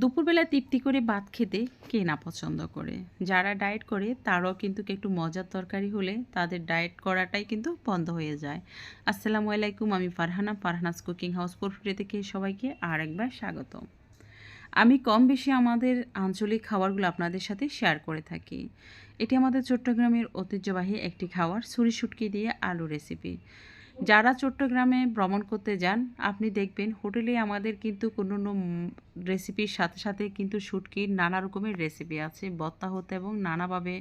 দুপুরবেলা তৃপ্তি করে ভাত খেতে কে না পছন্দ করে। যারা ডায়েট করে, তারাও কিন্তু একটু মজার তরকারি হলে তাদের ডায়েট করাটাই কিন্তু বন্ধ হয়ে যায়। আসসালামু আলাইকুম, আমি ফারহানা, ফারহানাস কুকিং হাউস পোর্ট্রে থেকে সবাইকে আর একবার স্বাগত আমি কম বেশি আমাদের আঞ্চলিক খাবারগুলো আপনাদের সাথে শেয়ার করে থাকি। এটি আমাদের চট্টগ্রামের ঐতিহ্যবাহী একটি খাবার ছুরি শুটকি দিয়ে আলু রেসিপি যারা চট্টগ্রামে ভ্রমণ করতে যান, আপনি দেখবেন হোটেলে আমাদের কিন্তু কোনো রেসিপির সাথে সাথে কিন্তু শুটকির নানা রকমের রেসিপি আছে। বত্তা হতে এবং নানাভাবে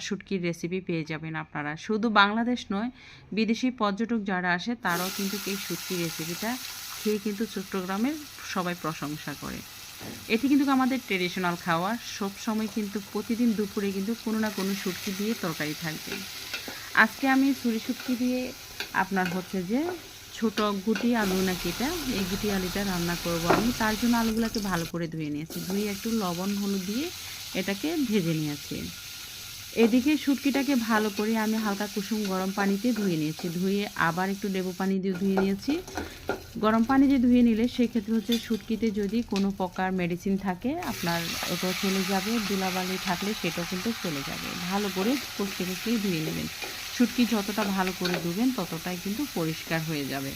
শুটকির রেসিপি পেয়ে যাবেন আপনারা। শুধু বাংলাদেশ নয়, বিদেশি পর্যটক যারা আসে, তারাও কিন্তু এই শুটকির রেসিপিটা খেয়ে কিন্তু চট্টগ্রামের সবাই প্রশংসা করে। এটি কিন্তু আমাদের ট্রেডিশনাল খাওয়া সব সময় কিন্তু প্রতিদিন দুপুরে কিন্তু কোনো না কোনো শুটকি দিয়ে তরকারি থাকবে। আজকে আমি ছুরি শুটকি দিয়ে আপনার হচ্ছে যে ছোট গুটি আলু নাকি এটা? এই গুটি আলুটা রান্না করব আমি। তার জন্য আলুগুলোকে ভালো করে ধুয়ে নিয়েছি। ধুয়ে একটু লবণ, হলুদ দিয়ে এটাকে ভেজে নিয়েছি। এদিকে শুটকিটাকে ভালো করে আমি হালকা কুসুম গরম পানিতে ধুয়ে নিয়েছি। ধুয়ে আবার একটু লেবু পানি দিয়ে ধুয়ে নিয়েছি। গরম পানি দিয়ে ধুয়ে নিলে সেক্ষেত্রে হচ্ছে শুটকিতে যদি কোনো প্রকার মেডিসিন থাকে, আপনার ওটাও চলে যাবে, দুলাবালি থাকলে সেটাও কিন্তু চলে যাবে। ভালো করে কষতে কষতেই ধুয়ে নেবেন। শুটকি যতটা ভালো করে ধুবেন, ততটাই কিন্তু পরিষ্কার হয়ে যাবে।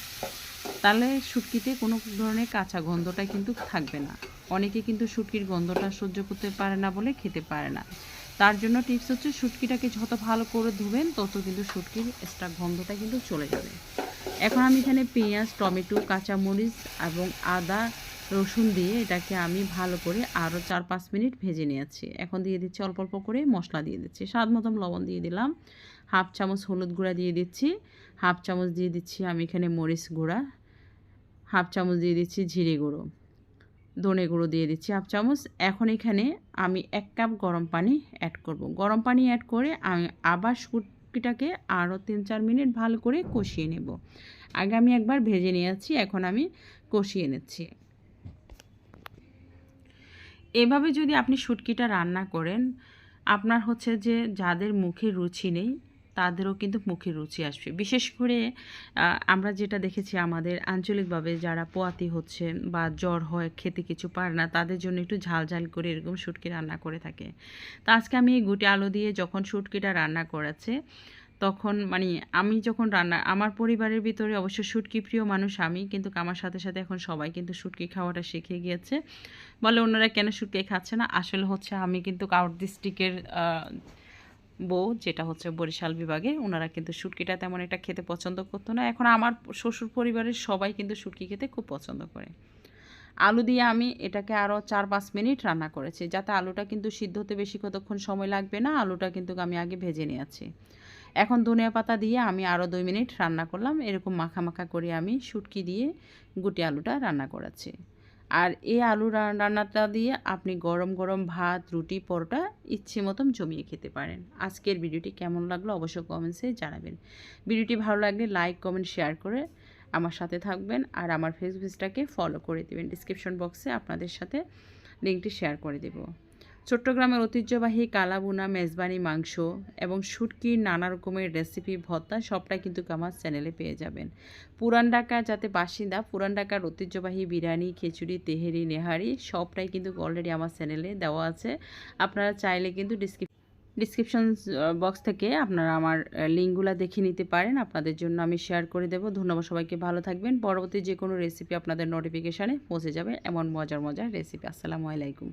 তাহলে শুটকিতে কোনো ধরনের কাঁচা গন্ধটা কিন্তু থাকবে না। অনেকে কিন্তু শুটকির গন্ধটা সহ্য করতে পারে না বলে খেতে পারে না। তার জন্য টিপস হচ্ছে শুটকিটাকে যত ভালো করে ধুবেন, তত কিন্তু শুটকির এক্সট্রা গন্ধটা কিন্তু চলে যাবে। এখন আমি এখানে পেঁয়াজ, টমেটো, কাঁচামরিচ এবং আদা, রসুন দিয়ে এটাকে আমি ভালো করে আরও চার পাঁচ মিনিট ভেজে নিয়েছি। এখন দিয়ে দিচ্ছি অল্প অল্প করে মশলা দিয়ে দিচ্ছি। স্বাদ মতন লবণ দিয়ে দিলাম। হাফ চামচ হলুদ গুঁড়া দিয়ে দিচ্ছি। হাফ চামচ দিয়ে দিচ্ছি আমি এখানে মরিচ গুঁড়া। হাফ চামচ দিয়ে দিচ্ছি জিরে গুঁড়ো। ধনে গুঁড়ো দিয়ে দিচ্ছি হাফ চামচ। এখন এখানে আমি এক কাপ গরম পানি অ্যাড করব। গরম পানি অ্যাড করে আমি আবার শুটকিটাকে আরও তিন চার মিনিট ভালো করে কষিয়ে নেব। আগে আমি একবার ভেজে নিয়েছি এখন আমি কষিয়ে নিচ্ছি। এভাবে যদি আপনি শুটকিটা রান্না করেন, আপনার হচ্ছে যে যাদের মুখে রুচি নেই তাদেরও কিন্তু মুখে রুচি আসবে। বিশেষ করে আমরা যেটা দেখেছি আমাদের আঞ্চলিকভাবে যারা পোয়াতি হচ্ছে বা জ্বর হয়, খেতে কিছু পারে না, তাদের জন্য একটু ঝাল ঝাল করে এরকম শুটকি রান্না করে থাকে। তো আজকে আমি এই গুটি আলু দিয়ে যখন শুটকিটা রান্না করেছে, তখন মানে আমি যখন রান্না, আমার পরিবারের ভিতরে অবশ্য শুটকি প্রিয় মানুষ আমি, কিন্তু আমার সাথে সাথে এখন সবাই কিন্তু শুটকি খাওয়াটা শিখে গিয়েছে। বলে অন্যরা কেন শুটকি খাচ্ছে না? আসলে হচ্ছে আমি কিন্তু আউট ডিস্ট্রিক্টের বউ, যেটা হচ্ছে বরিশাল বিভাগে ওনারা কিন্তু শুটকিটা তেমন একটা খেতে পছন্দ করতো না। এখন আমার শ্বশুর পরিবারের সবাই কিন্তু শুটকি খেতে খুব পছন্দ করে। আলু দিয়ে আমি এটাকে আরও চার পাঁচ মিনিট রান্না করেছি, যাতে আলুটা কিন্তু সিদ্ধ হতে বেশি কতক্ষণ সময় লাগবে না, আলুটা কিন্তু আমি আগে ভেজে নিয়েছি। এখন ধনিয়া পাতা দিয়ে আমি আরও দুই মিনিট রান্না করলাম, এরকম মাখা মাখা করে আমি শুটকি দিয়ে গুটি আলুটা রান্না করেছি। আর এই আলু রান্নাটা দিয়ে আপনি গরম গরম ভাত, রুটি, পরোটা ইচ্ছে মতন জমিয়ে খেতে পারেন। আজকের ভিডিওটি কেমন লাগল অবশ্যই কমেন্টসে জানাবেন। ভিডিওটি ভালো লাগলে লাইক কমেন্ট শেয়ার করে আমার সাথে থাকবেন আর আমার ফেসবুক পেজটাকে ফলো করে দেবেন। ডিসক্রিপশন বক্সে আপনাদের সাথে লিঙ্কটি শেয়ার করে দেব। চট্টগ্রামের ঐতিহ্যবাহী কালাবুনা মেজবানি, মাংস এবং শুটকির নানা রকমের রেসিপি ভত্তা সবটাই কিন্তু আমার চ্যানেলে পেয়ে যাবেন। পুরান ঢাকা যাতে বাসিন্দা, পুরান ঢাকার ঐতিহ্যবাহী বিরিয়ানি, খিচুড়ি, তেহেরি, নেহারি সবটাই কিন্তু অলরেডি আমার চ্যানেলে দেওয়া আছে। আপনারা চাইলে কিন্তু ডিসক্রিপ ডিসক্রিপশন বক্স থেকে আপনারা আমার লিঙ্কগুলো দেখে নিতে পারেন। আপনাদের জন্য আমি শেয়ার করে দেবো। ধন্যবাদ সবাইকে, ভালো থাকবেন। পরবর্তী যে কোনো রেসিপি আপনাদের নোটিফিকেশানে পৌঁছে যাবে। এমন মজার মজার রেসিপি আসসালামু আলাইকুম।